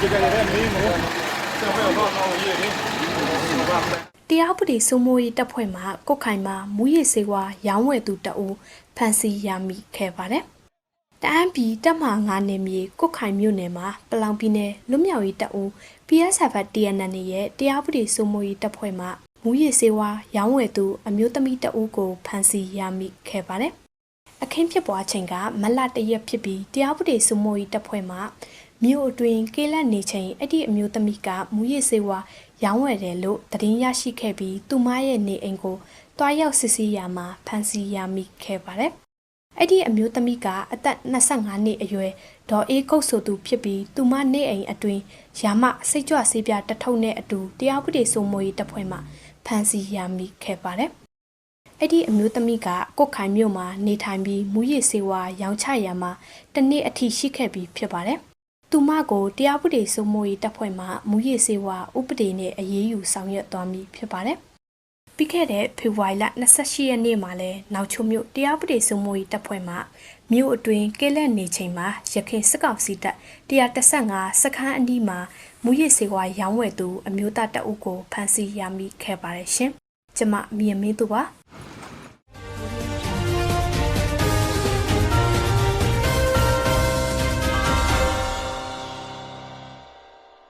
ဒီကနေ့မင်းမို့ဆက်ပြောတော့တော့ရေးနေတရားဥပဒေစိုးမိုးရေးတပ်ဖွဲ့မှကုတ်ခိုင်မှာမူရည်စေဝါရောင်းဝယ်သူတအူဖန်စီရမိခဲ့ပါတယ်။တအန်းပြည်တပ်မ9နေမြေကုတ်ခိုင်မြို့နယ်မှာပလောင်ပြည်နယ်လွတ်မြောက်ရေးတပ်အူ PSF TNN ရဲ့တရားဥပဒေစိုးမိုးရေးတပ်ဖွဲ့မှမူရည်စေဝါရောင်းဝယ်သူအမျိုးသမီးတအူကိုဖန်စီရမိခဲ့ပါတယ်။အခင်းဖြစ်ပွားချိန်ကမလတရက်ဖြစ်ပြီးတရားဥပဒေစိုးမိုးရေးတပ်ဖွဲ့မှ မြို့အတွင်းကေးလက်နေချိန်အဲ့ဒီအမျိုးသမီးကမူရည်စေဝါရောင်းဝယ်တယ်လို့သတင်းရရှိခဲ့ပြီးသူမရဲ့နေအိမ်ကိုတွားရောက်စစ်ဆေးရမှာဖန်စီရမိခဲ့ပါတယ်။အဲ့ဒီအမျိုးသမီးကအသက်25နှစ်အရွယ်ဒေါ်အေးကုတ်ဆိုသူဖြစ်ပြီးသူမနေအိမ်အတွင်းရာမစိတ်ကြွဆေးပြတစ်ထုပ်နဲ့အတူတရားဥပဒေစိုးမိုးရေးတပ်ဖွဲ့မှဖန်စီရမိခဲ့ပါတယ်။အဲ့ဒီအမျိုးသမီးကကုတ်ခိုင်မြို့မှာနေထိုင်ပြီးမူရည်စေဝါရောင်းချရမှာတစ်နှစ်အထိရှိခဲ့ပြီးဖြစ်ပါတယ်။ သူမကိုတရားဥပဒေစိုးမိုးရေးတပ်ဖွဲ့မှမူရည်စေဝါဥပဒေနဲ့အရေးယူဆောင်ရွက်သွားမည်ဖြစ်ပါတယ်။ပြီးခဲ့တဲ့ဖေဖော်ဝါရီလ28ရက်နေ့မှာလဲနောက်ချုံမြို့တရားဥပဒေစိုးမိုးရေးတပ်ဖွဲ့မှမြို့အတွင်းကဲလက်နေချိန်မှာရခိုင်စစ်ကောင်စီတပ်135စခန်းအနီးမှာမူရည်စေဝါရောင်းဝယ်သူအမျိုးသားတအုပ်ကိုဖမ်းဆီးရမိခဲ့ပါတယ်ရှင်။ကျမမြင်မင်းသူပါ